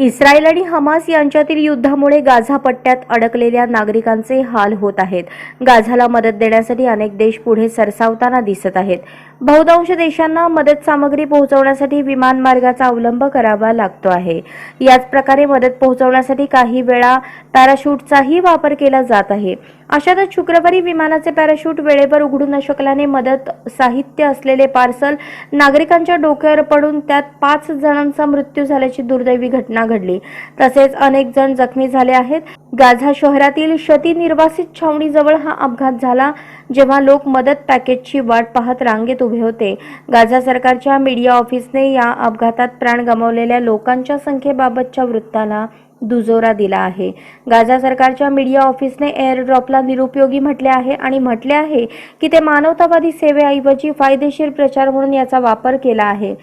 Israel आणि Hamas यांच्यातील युद्धामुळे गाझा पट्ट्यात अडकलेल्या नागरिकांचे हाल होत आहेत. गाझाला मदत देण्यासाठी अनेक देश पुढे सरसावताना दिसत आहेत. बहुतांश देशांना मदत सामग्री पोहोचवण्यासाठी विमान मार्गाचा अवलंब करावा लागतो आहे. याच प्रकारे मदत पोहोचवण्यासाठी काही वेळा पॅराशूटचाही वापर केला जात आहे. अशातच शुक्रवारी विमानाचे पॅराशूट वेळेवर उघडू न शकल्याने मदत साहित्य असलेले पार्सल नागरिकांच्या डोक्यावर पडून त्यात पाच जणांचा मृत्यू झाल्याची दुर्दैवी घटना घडली. तसेच अनेक जण जखमी झाले आहेत. गाझा शहरातील शती निर्वासित छावणीजवळ हा अपघात झाला जेव्हा लोक मदत पॅकेजची वाट पाहत रांगेत उभे होते. गाझा सरकारच्या मीडिया ऑफिसने या अपघातात प्राण गमावलेल्या लोकांच्या संख्येबाबतच्या वृत्ताला दुजोरा दिला आहे. गाझा सरकारच्या मीडिया ऑफिसने एअरड्रॉपला निरुपयोगी म्हटले आहे आणि म्हटले आहे की ते मानवतावादी सेवेऐवजी फायदेशीर प्रचार म्हणून याचा वापर केला आहे.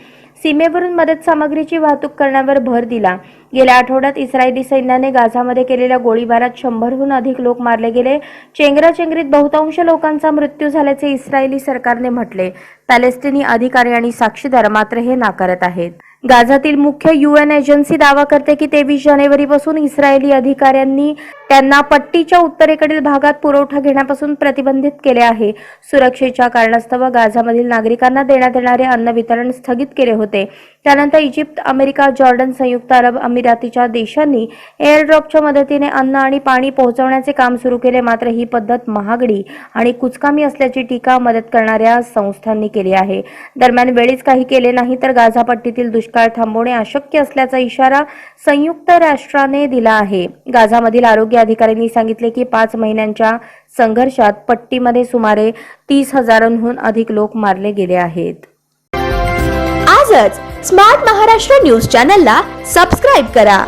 सीमेवरून मदत सामग्रीची वाहतूक करण्यावर भर दिला. गेल्या आठवड्यात इस्रायली सैन्याने गाझामध्ये केलेल्या गोळीबारात शंभरहून अधिक लोक मारले गेले. चेंगराचेंगरीत बहुतांश लोकांचा मृत्यू झाल्याचे इस्रायली सरकारने म्हटले. पॅलेस्टिनी अधिकारी आणि साक्षीदार मात्र हे नाकारत आहेत. गाझातील मुख्य युएन एजन्सी दावा करते की तेवीस जानेवारीपासून इस्रायली अधिकाऱ्यांनी त्यांना पट्टीच्या उत्तरेकडील भागात पुरवठा घेण्यापासून प्रतिबंधित केले आहे. सुरक्षेच्या कारणास्तव गाझामधील नागरिकांना देण्यात येणारे अन्न वितरण स्थगित केले होते. त्यानंतर इजिप्त अमेरिका जॉर्डन संयुक्त अरब अमिरातीच्या देशांनी एअरड्रॉपच्या मदतीने अन्न आणि पाणी पोहोचवण्याचे काम सुरू केले. मात्र ही पद्धत महागडी आणि कुचकामी असल्याची टीका मदत करणाऱ्या संस्थांनी केली आहे. दरम्यान वेळीच काही केले नाही तर गाझा पट्टीतील दुष्काळ थांबवणे अशक्य असल्याचा इशारा संयुक्त राष्ट्राने दिला आहे. गाझामधील आरोग्य आरोग्य अधिकाऱ्यांनी सांगितले की पाच महिन्यांच्या संघर्षात पट्टीमध्ये सुमारे तीस हजारांहून अधिक लोक मारले गेले आहेत. आजच स्मार्ट महाराष्ट्र न्यूज चॅनलला सबस्क्राईब करा.